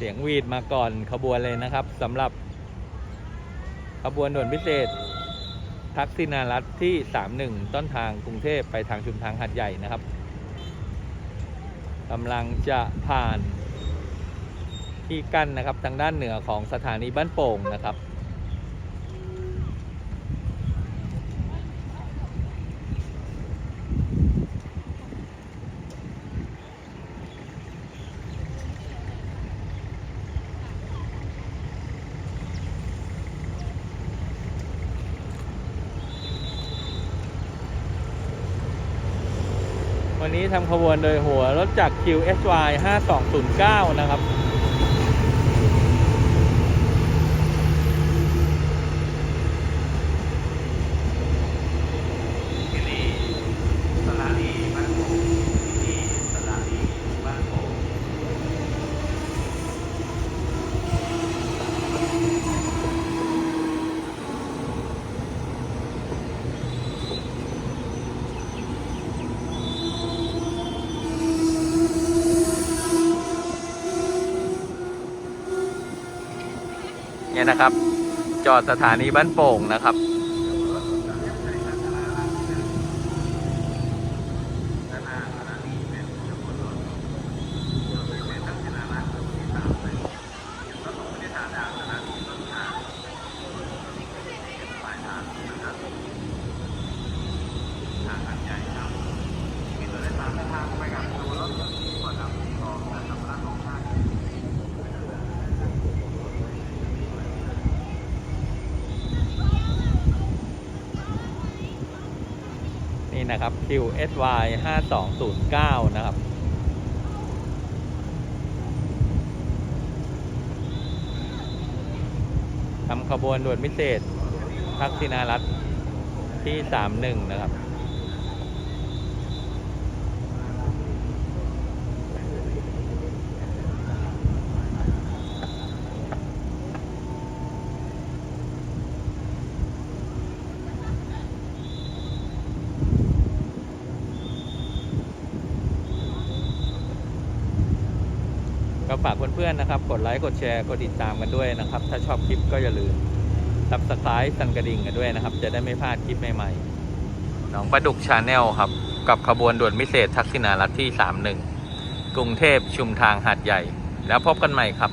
เสียงวีดมาก่อนขบวนเลยนะครับสำหรับขบวนด่วนพิเศษ ทักษิณารัฐที่ 31 ต้นทางกรุงเทพไปทางชุมทางหัดใหญ่นะครับกำลังจะผ่านที่กั้นนะครับทางด้านเหนือของสถานีบ้านโป่งนะครับ วันนี้ทำขบวนโดยหัวรถจาก QSY 5209 นะครับ ที่นี่สถานีบ้านโป่งที่นี่สถานีบ้านโป่ง เนี่ยนะครับ จอดสถานีบ้านโป่งนะครับ นี่นะครับ QSY 5209 นะครับ ทำขบวนด่วนพิเศษทักษิณารัฐที่ 31 นะครับ ก็ฝากเพื่อนๆนะครับ กดไลค์ กดแชร์ กดติดตามกันด้วยนะครับ ถ้าชอบคลิปก็อย่าลืมซับสไครต์สั่นกระดิ่งกันด้วยนะครับ จะได้ไม่พลาดคลิปใหม่ๆ น้องประดุกชาแนลครับ กับขบวนด่วนพิเศษทักษิณารัฐที่ 31 กรุงเทพชุมทางหาดใหญ่ แล้วพบกันใหม่ครับ